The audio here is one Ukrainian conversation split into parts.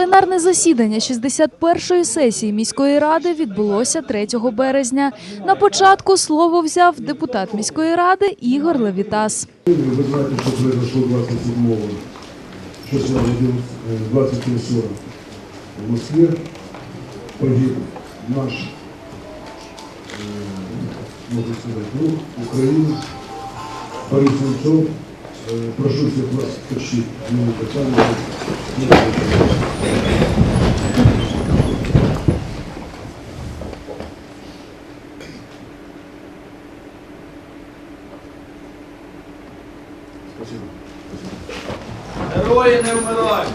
Пленарне засідання 61-ї сесії міської ради відбулося 3 березня. На початку слово взяв депутат міської ради Ігор Левітас. Вы знаете, что произошло 27 числа 23.40 в Москве. Погиб наш, э, можно сказать, друг Украины, Борис Немцов. Э, Прошу всех вас минуту памяти. Спасибо. Герої не вмирають.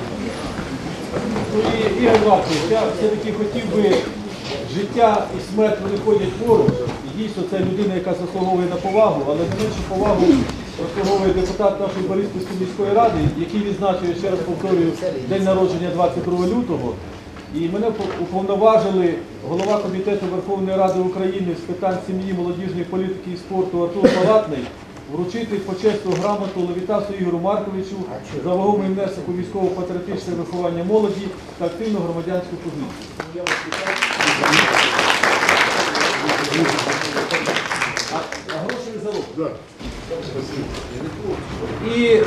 Я все-таки хотів би, життя і смерть вони ходять поруч. І дійсно це людина, яка заслуговує на повагу, але не менше повагу заслуговує депутат нашої Бориспільської міської ради, який відзначив, ще раз повторюю, день народження 22 лютого. І мене уповноважили голова Комітету Верховної Ради України з питань сім'ї, молодіжної політики і спорту Артур Палатний вручити почесну грамоту Левітасу Ігору Марковичу за вагомий внесок у військово-патріотичне виховання молоді та активну громадянську позицію. Залог. І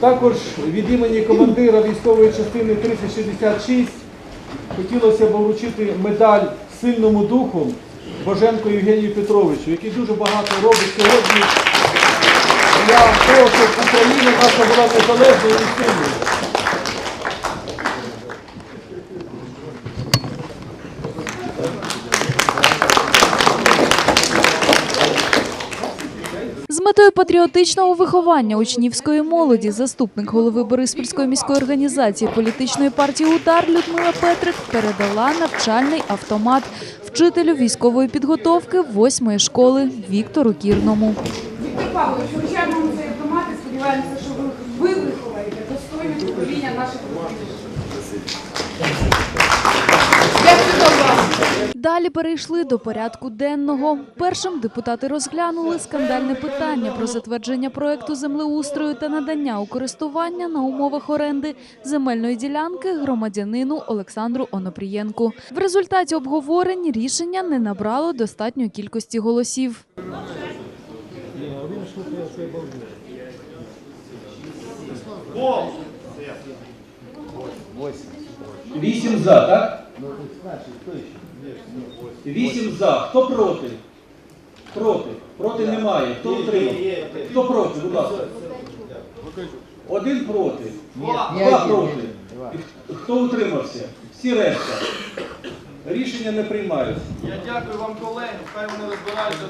також від імені командира військової частини 3066 хотілося б вручити медаль сильному духу Боженко Євгенію Петровичу, який дуже багато робить сьогодні для того, щоб Україна наша була незалежною і сильною. Метою патріотичного виховання учнівської молоді заступник голови Бориспільської міської організації політичної партії Удар Людмила Петрик передала навчальний автомат вчителю військової підготовки 8-ї школи Віктору Кірному. Віктор Павлович, вручаємо цей автомат і сподіваємося, що ви, ви виховаєте достойне покоління наших хлопців. Дякую за вас. Далі перейшли до порядку денного. Першим депутати розглянули скандальне питання про затвердження проекту землеустрою та надання у користування на умовах оренди земельної ділянки громадянину Олександру Онопрієнку. В результаті обговорень рішення не набрало достатньої кількості голосів. Вісім за, так? Вісім за. Хто проти? Проти. Проти немає. Хто утримав? Хто проти, будь ласка? Один проти. Два проти. Хто утримався? Всі решта. Рішення не приймаються. Я дякую вам, колеги, хай вони розбираються.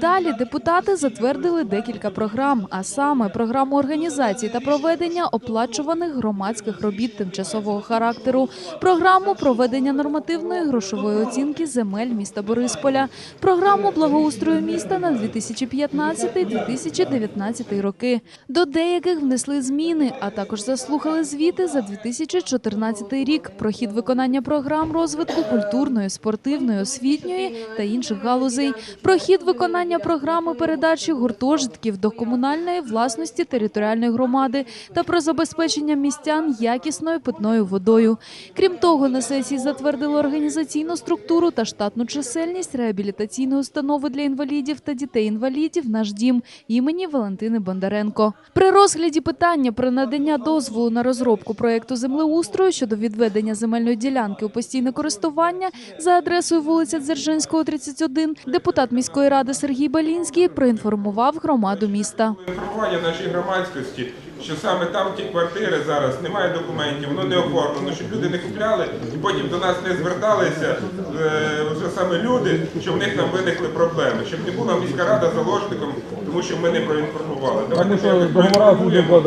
Далі депутати затвердили декілька програм, а саме програму організації та проведення оплачуваних громадських робіт тимчасового характеру, програму проведення нормативної грошової оцінки земель міста Борисполя, програму благоустрою міста на 2015-2019 роки. До деяких внесли зміни, а також заслухали звіти за 2014 рік про хід виконання програм розвитку культурної, спортивної, освітньої та інших галузей, про хід виконання програми передачі гуртожитків до комунальної власності територіальної громади та про забезпечення містян якісною питною водою. Крім того, на сесії затвердили організаційну структуру та штатну чисельність реабілітаційної установи для інвалідів та дітей-інвалідів «Наш дім» імені Валентини Бондаренко. При розгляді питання про надання дозволу на розробку проекту землеустрою щодо відведення земельної ділянки у постійне користування за адресою вулиця Дзержинського, 31, депутат міської ради Сергій Балінський проінформував громаду міста. інформування нашій громадськості, що саме там ті квартири зараз немає документів, воно не оформлено, щоб люди не купляли і потім до нас не зверталися е, вже саме люди, що в них там виникли проблеми, щоб не була міська рада заложником, тому що ми не проінформували. Давайте що, якось проінформуємо,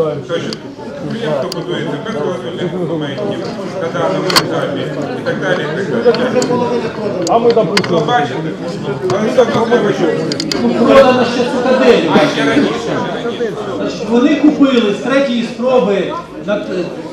що будується без дозвільних документів на даному етапі і так далі. І так далі. А мы, допустим, Ну, бачите, але одно треба, щоб Продана ще цитаделі. ще раніше. ще раніше. Значить, Вони купили з третьої спроби, на-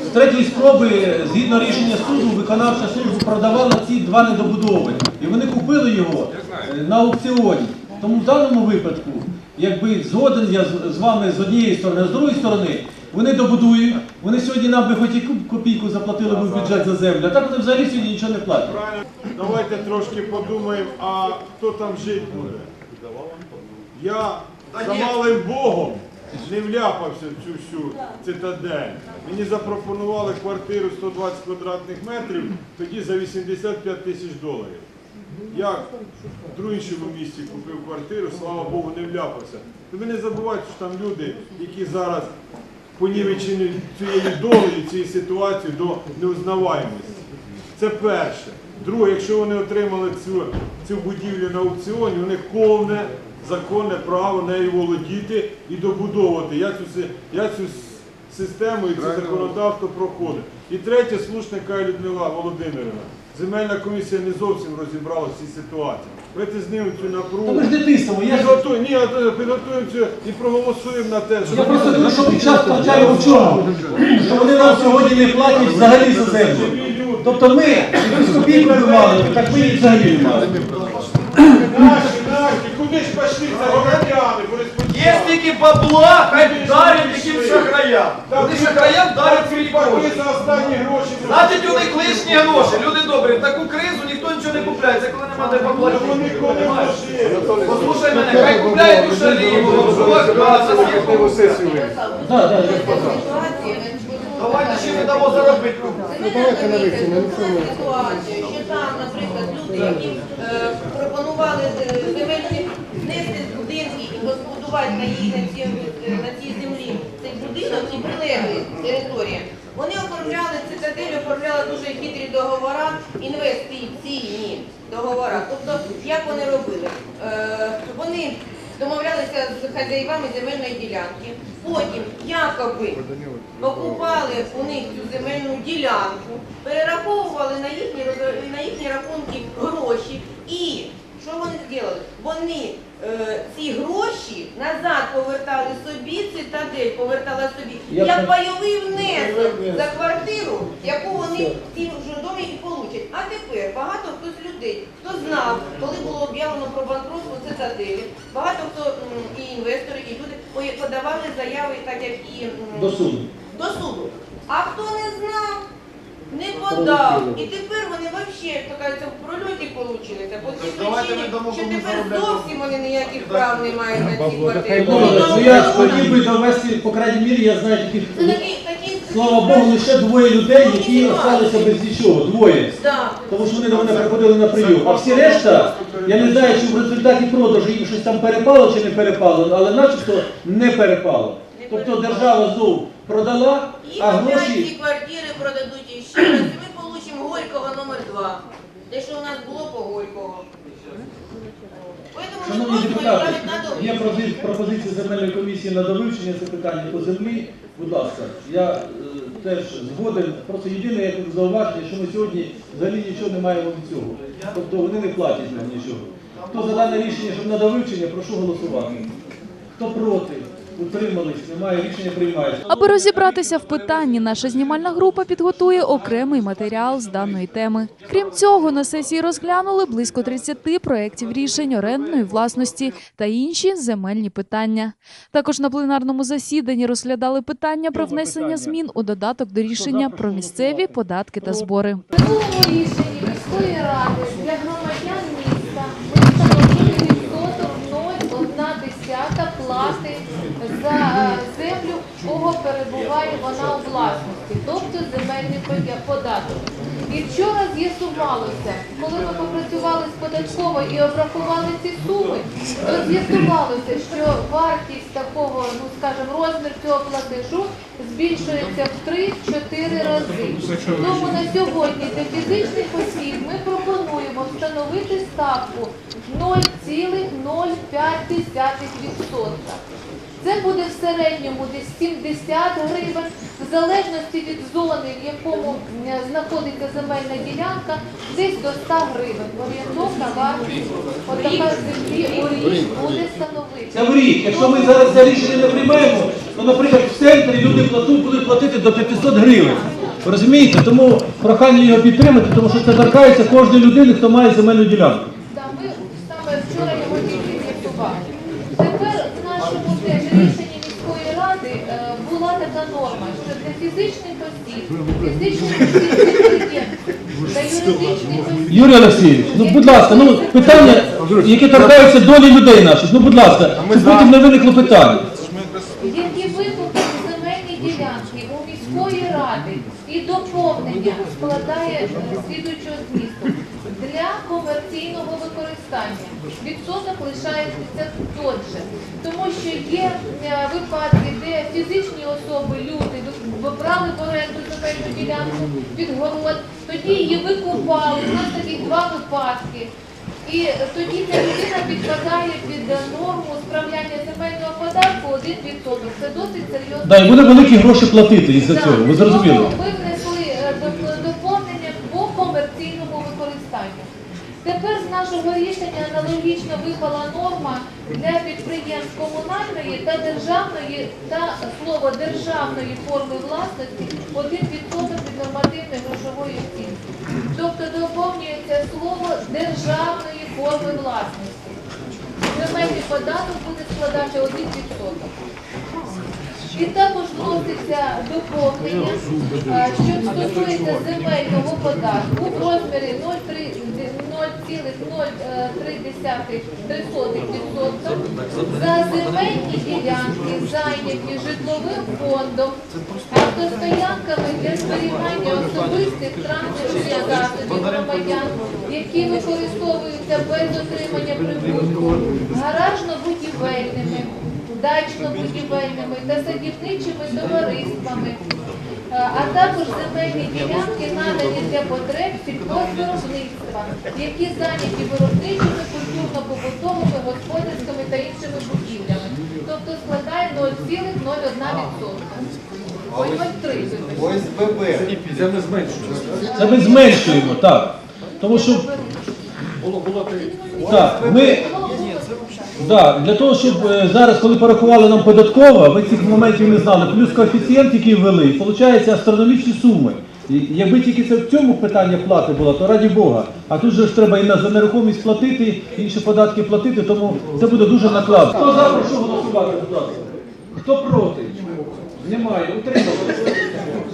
з третьої спроби, згідно рішення суду, виконавча служба продавала ці два недобудови. І вони купили його е, на аукціоні. Тому в даному випадку, якби згоден я з- з вами з однієї сторони, а з другої сторони, вони добудують, вони сьогодні нам би хоч і копійку заплатили би в бюджет за землю, а так вони взагалі сьогодні нічого не платять. Правильно. Давайте трошки подумаємо, а хто там жити буде. Я за малим Богом не вляпався в цю всю цитадель. Мені запропонували квартиру 120 квадратних метрів, тоді за 85 тисяч доларів. Я в іншому місці купив квартиру, слава Богу, не вляпався. Ви не забувайте, що там люди, які зараз понівечені цією долею, цією ситуацією до неузнаваємості. Це перше. Друге, якщо вони отримали цю, цю будівлю на аукціоні, у них повне законне право нею володіти і добудовувати. Я цю, я цю систему і це законодавство проходить. І третє, слушне каже Людмила Володимирівна. Земельна комісія не зовсім розібралася в цій ситуації. Давайте знімемо цю Та напругу. ми ж не тиснемо, я ж ні, а підготуємо цю і проголосуємо на те, Я просто кажу, що під час втрачаємо в чому? Що вони нам сьогодні не платять взагалі за землю. Тобто ми якусь копійку би мали, так ми їх взагалі не мали. Наші, наші, куди ж пішли за громадяни? Є стільки бабла, хай дарять яким шахраям. Вони шахраям дарять свої Паки за останні гроші. Значить, у них лишні гроші. Люди добрі, в таку кризу ніхто нічого не купляє. Це коли нема де поплатити. Послухай мене, хай купляють у шаліму, Да, да, Давайте ще не дамо заробити. ситуацію, що там, наприклад, люди, які е, пропонували е, земельні знести з будинки і побудувати на на цій, на цій землі цей будинок і прилеглі території. Вони оформляли цитадель, оформляли дуже хитрі договори, інвестиційні договори. Тобто, як вони робили? Е, вони домовлялися з хазяївами земельної ділянки, потім якоби окупали у них цю земельну ділянку, перераховували на їхні, на їхні рахунки гроші і що вони зробили? Вони ці гроші назад повертали собі, цитадель повертала собі, Я як пайовий внесок за квартиру, яку вони в цій домі і получать. А тепер багато хто з людей, хто знав, коли було об'явлено про банкрутство цитаделі, багато хто і інвестори, і люди подавали заяви, так як і до суду. до суду. А хто не знав, не подав. І тепер вони взагалі, як то кажеться, в прольоті получилися. По Давайте причині, що тепер зовсім вони ніяких прав не мають на ці квартири. Ну, ну, я хотів би довести, по крайній мірі, я знаю таких, Це такі, такі, слава Богу, лише двоє людей, які залишилися без нічого. Двоє. Да. Тому що вони до мене приходили на прийом. А всі решта, я не знаю, чи в результаті продажу їм щось там перепало чи не перепало, але начебто не перепало. Тобто держава знов продала, І а опять ці квартири продадуть іще раз, і ми получимо Горького номер 2. Те, що у нас було по Горького. Поэтому Шановні депутати, на є пропози- пропозиція земельної комісії на довивчення це питання по землі. Будь ласка, я е, теж згоден. Просто єдине як зауваження, що ми сьогодні взагалі нічого не маємо від цього. Тобто вони не платять нам нічого. Хто за дане рішення, щоб на довивчення, прошу голосувати. Хто проти, утримались, немає рішення приймається. Аби розібратися в питанні, наша знімальна група підготує окремий матеріал з даної теми. Крім цього, на сесії розглянули близько 30 проєктів рішень орендної власності та інші земельні питання. Також на пленарному засіданні розглядали питання про внесення змін у додаток до рішення про місцеві податки та збори. Минулому рішенні міської ради для громадян міста ми встановили відсоток 0,1 плати за землю, кого перебуває вона у власності, тобто земельний податок. І вчора з'ясувалося, коли ми попрацювали з податковою і обрахували ці суми, то з'ясувалося, що вартість такого, ну скажімо, розмір цього платежу збільшується в 3-4 рази. Тому на сьогодні для фізичних осіб ми пропонуємо встановити ставку 0,05%. Це буде в середньому десь 70 гривень, в залежності від зони, в якому е, знаходиться земельна ділянка, десь до 100 гривень. Орієнтовна вартість отака землі у рік буде становити. Це в рік. Якщо ми зараз це рішення не приймаємо, то, наприклад, в центрі люди будуть платити до 500 гривень. Розумієте? Тому прохання його підтримати, тому що це торкається кожної людини, хто має земельну ділянку. Да, ми саме вчора його тільки з'ясували. Тепер в нашому теж рішенні міської ради ради е, була така норма, що для фізичних осіб, фізичних осіб та юридичних осіб Юрій Олексійович, ну будь ласка, ну питання, які торкаються долі людей наших, ну будь ласка, щоб потім не виникло питання. які викупили земельні ділянки у міської ради і доповнення складає е, слідуючого змісту для комерційного використання. Відсоток лишається той же, тому що є е, випадки, де фізичні особи, люди ви- брали в оренду земельну ділянку під город, тоді її викупали. У нас таких два випадки. І тоді ця людина підпадає під норму справляння земельного податку 1%. Це досить серйозно. Да, і буде великі гроші платити із-за цього, ви зрозуміли? Ми внесли е, по комерційному використанню. Тепер з нашого рішення аналогічно випала норма для підприємств комунальної та державної та слово державної форми власності 1% від нормативної грошової оцінки. Тобто доповнюється слово державної форми власності. Земельний податок буде складати 1%. І також вноситься доповнення, е, що стосується земельного податку в розмірі 0,03% за земельні ділянки, зайняті житловим фондом, автостоянками для зберігання особистих транспортних засобів громадян, які використовуються без отримання прибутку, гаражно-будівельними дачно-будівельними та садівничими товариствами, е, а також земельні ділянки надані для потреб сільгоспвиробництва, які зайняті виробничими, культурно-побутовими, господарськими та іншими будівлями. Тобто складає 0,01%. Ой, 0,3. Це ми зменшуємо, так. Тому що так, ми да, для того, щоб е, зараз, коли порахували нам податкова, ви цих моментів не знали, плюс коефіцієнт, який ввели, виходить астрономічні суми. І Якби тільки це в цьому питання плати було, то раді Бога. А тут же ж треба і на за нерухомість платити, інші податки платити, тому це буде дуже накладно. Хто за прошу голосувати, будь ласка? Хто проти? Немає. Утримались?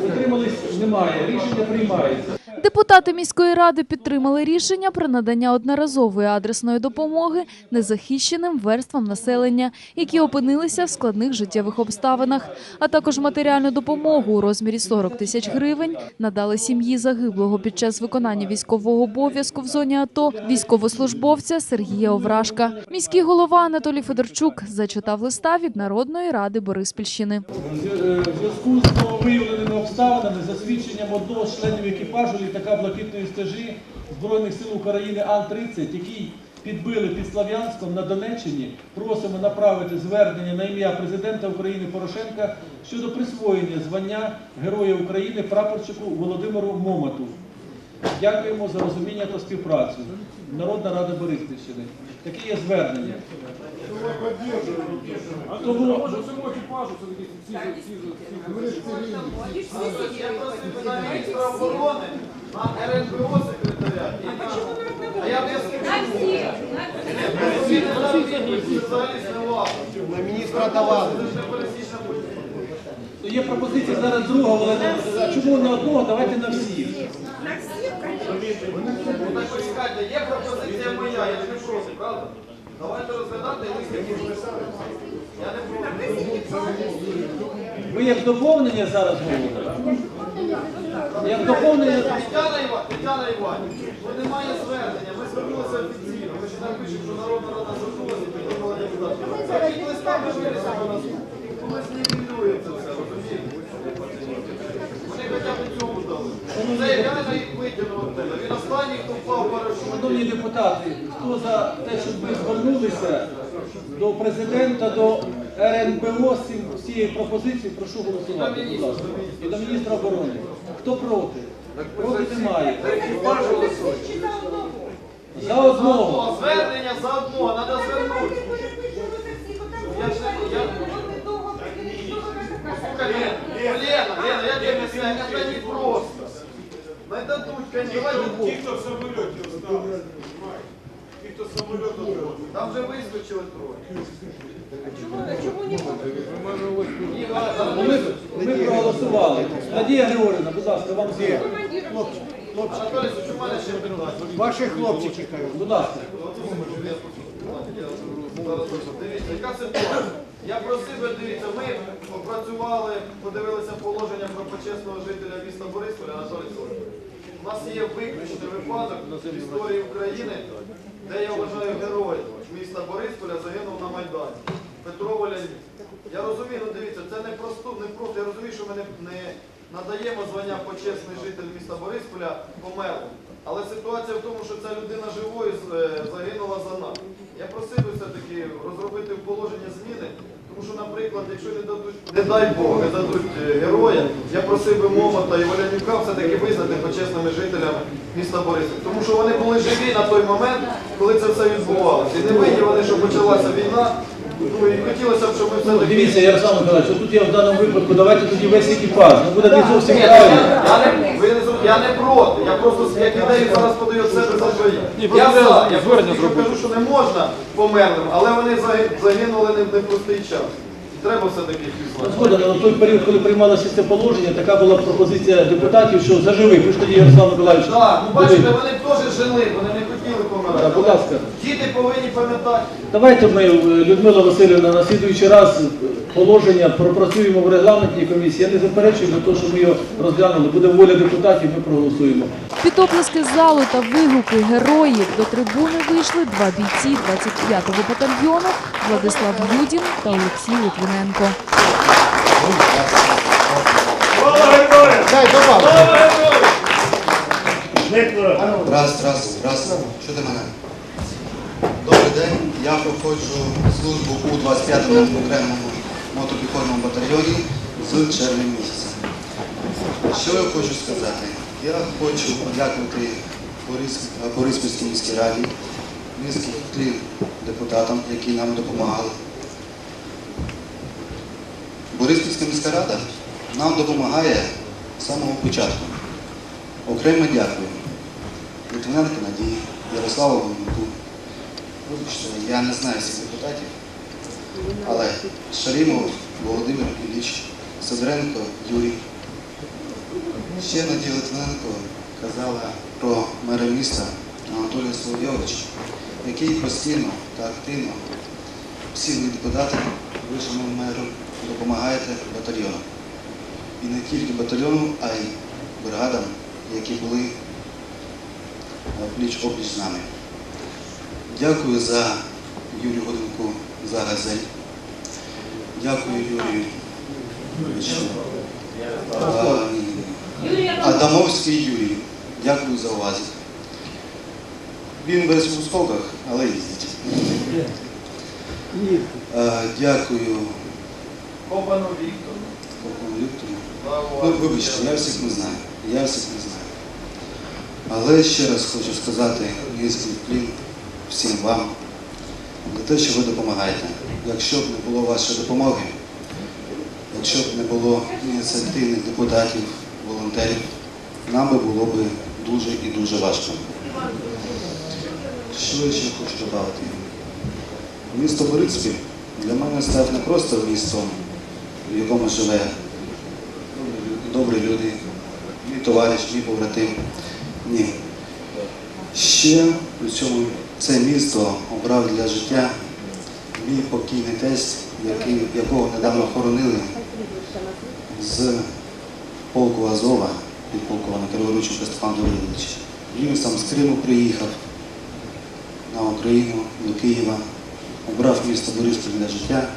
Утримались? Немає. Рішення приймається. Депутати міської ради підтримали рішення про надання одноразової адресної допомоги незахищеним верствам населення, які опинилися в складних життєвих обставинах, а також матеріальну допомогу у розмірі 40 тисяч гривень надали сім'ї загиблого під час виконання військового обов'язку в зоні АТО військовослужбовця Сергія Овражка. Міський голова Анатолій Федорчук зачитав листа від Народної ради Бориспільщини. Е, зв'язку з нововиявленими обставинами за свідченням одного з членів екіпажу літака блакитної стежі Збройних сил України Ан-30, який підбили під Слов'янськом на Донеччині, просимо направити звернення на ім'я президента України Порошенка щодо присвоєння звання Героя України прапорщику Володимиру Момату. Дякуємо за розуміння та співпрацю. Народна рада Бориспільщини. Таке є звернення. Тому Міністра оборони на РНБО секретаря. А я На міністра давали. Є пропозиція зараз друга, але чому не одного? Давайте на всіх. Так почекайте, є пропозиція моя, я ж не проти, правда? Давайте розглядати і. Я не проти. Ви як доповнення зараз говорите? Як доповнення. Тетяна Іванівна, Тетяна Іванівна, ну немає звернення, ми звернулися офіційно, ми ще напишемо, що Народна Рада звернулася, підтримала депутатів. Таких вирішимо. Ну, Ми це все, розумієте? Вони хоча б цьому дали. Це реально їх витягнув оттуда. Він останній, хто впав парашут. Шановні депутати, хто за те, щоб ми звернулися до президента, до РНБО з цим- з цією пропозицією, прошу голосувати, будь ласка. І до міністра оборони. Хто проти? Проти немає. За одного. Звернення за одного, треба звернутися. Я ж не- я- Слухай, Лена, Лена, Лена, я тебе объясняю, это не просто. Ну это дуть, конечно, давай Ті, хто в самольоті осталися. Ті, хто з самольоту вивозили. Там же выскочило трое. Ми, ми проголосували. Надія Григорівна, будь ласка, вам слово. Ще питання. Ваші хлопці чекають. Будь ласка. Дивіться, яка ситуація? Я просив би, дивіться, ми попрацювали, подивилися положення про почесного жителя міста Борисполя Анатолій Соломій. У нас є виключний випадок в історії України, де я вважаю героєм міста Борисполя загинув на Майдані. Петро Волянів. Я розумію, ну дивіться, це не просто, не просто. Я розумію, що ми не, не надаємо звання почесний житель міста Борисполя померлим. Але ситуація в тому, що ця людина живою е, загинула за нас. Я просив би все-таки розробити в положення зміни, тому що, наприклад, якщо не дадуть, не дай Бог, не дадуть е, героя, я просив би Момота і Волянюка все-таки визнати почесними жителями міста Борисполя. Тому що вони були живі на той момент, коли це все відбувалося. І не винні що почалася війна. Ну і хотілося б, щоб ми все-таки... Дивіться, Ярослав Миколаївич, тут я в даному випадку, давайте тоді весь екіпаж. Ну буде не зовсім правильно. я, не, ви не, зрозуміли, я не проти, я просто як ідею зараз подаю себе за своє. Я за, я просто тільки кажу, що не можна померлим, але вони заги- загинули не в непростий час. Треба все-таки відзначити. Згоден, але в той період, коли приймалося це положення, така була пропозиція депутатів, що за живих. Ви ж тоді, Ярослав Миколаївич, Так, ну бачите, вони теж жили, вони не хотіли помирати. Так, будь ласка. Діти повинні пам'ятати. Давайте ми, е, Людмила Васильівна, на слідуючий раз е, положення пропрацюємо в регламентній комісії. Я не заперечую для того, щоб ми його розглянули. Буде воля депутатів, ми проголосуємо. Під оплески залу та вигуки героїв до трибуни вийшли два бійці 25-го батальйону Владислав Юдін та Олексій Литвиненко. Раз, раз, раз. Що мене? Добрий день. Я проходжу службу у 25-му окремому мотопіхотному батальйоні з червня місяця. Що я хочу сказати? Я хочу подякувати Борис- Бориспільській міській раді, низьких клін депутатам, які нам допомагали. Бориспільська міська рада нам допомагає з самого початку. Окремо дякую. Литвиненко Надії, Ярославу Головнику. Я не знаю всіх депутатів, але Шарімов Володимир Ілліч, Сидоренко Юрій. Ще Надія Литвиненко казала про мера міста Анатолія Соловйовича, який постійно та активно всі ви депутати, ви, шановний меру, допомагаєте батальйону. І не тільки батальйону, а й бригадам, які були пліч опліч з нами. Дякую за Юрію Годинку за газель. Дякую Юрію. Адамовський Юрій. Дякую за увазі. Він весь в осколках, але їздить. А, Дякую Копану Віктору. Копану Віктору. Ну, вибачте, я всіх не знаю. Я всіх не знаю. Але ще раз хочу сказати низький клін всім вам за те, що ви допомагаєте. Якщо б не було вашої допомоги, якщо б не було ініціативних депутатів, волонтерів, нам би було б дуже і дуже важко. Ще хочу додати? Місто Бориспіль для мене став не просто містом, в якому живе добрі люди, мій товариш, мій побратим. Ні. Ще при цьому це місто обрав для життя мій покійний тесть, який, якого недавно хоронили з полку Азова, підполковник Криворученко Степан Дорогович. Він сам з Криму приїхав на Україну, до Києва, обрав місто Бориспіль для життя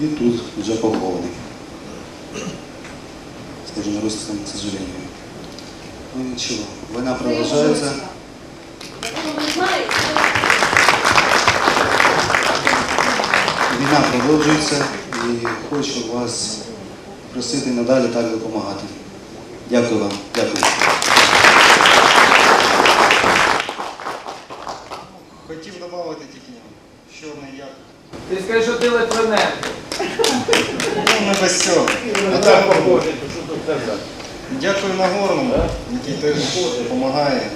і тут вже похований скажем, на русском, к сожалению. Ну ничего, война продолжается. Війна продовжується і хочу вас просити надалі так допомагати. Дякую вам. Дякую. Хотів додати тільки чорний як. Ти скажи, що ти Литвиненко. Ну, не без цього. А так, Дякую Нагорному, який теж допомагає.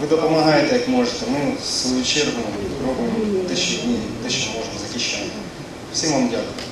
Ви допомагаєте, як можете. Ми, в свою чергу, робимо те, що, ні, те, що можемо, захищаємо. Всім вам дякую.